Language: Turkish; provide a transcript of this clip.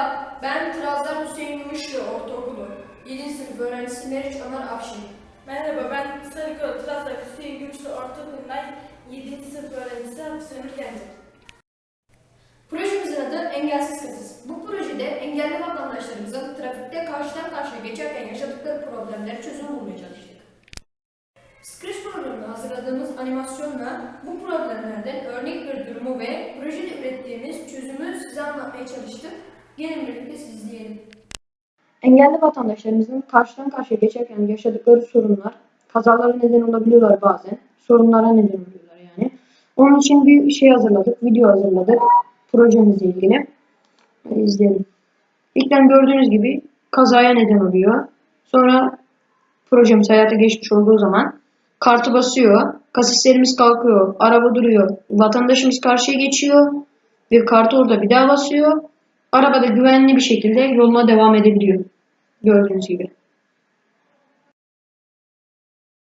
Merhaba, ben Trabzon Hüseyin Gümüşlü Ortaokulu 7. sınıf öğrencisi Meriç Ömer Afşin. Merhaba ben Sarıkalı Trabzon Hüseyin Gümüşlü Ortaokulu'ndan 7. sınıf öğrencisi Hapsönür Gencer. Projemizin adı Engelsiz Kızız. Bu projede engelli vatandaşlarımızın trafikte karşıdan karşıya geçerken yaşadıkları problemlere çözüm bulmaya çalıştık. Scratch programını hazırladığımız animasyonla bu problemlerden örnek bir durumu ve projede ürettiğimiz çözümü size anlatmaya çalıştık. Gelin birlikte siz. Engelli vatandaşlarımızın karşıdan karşıya geçerken yaşadıkları sorunlar, kazalara neden olabiliyorlar bazen. Sorunlara neden oluyorlar yani. Onun için bir şey hazırladık, video hazırladık projemizle ilgili. Hadi izleyelim. İlkten gördüğünüz gibi kazaya neden oluyor. Sonra projemiz hayata geçmiş olduğu zaman kartı basıyor, kasislerimiz kalkıyor, araba duruyor, vatandaşımız karşıya geçiyor ve kartı orada bir daha basıyor. Arabada güvenli bir şekilde yoluna devam edebiliyor. Gördüğünüz gibi.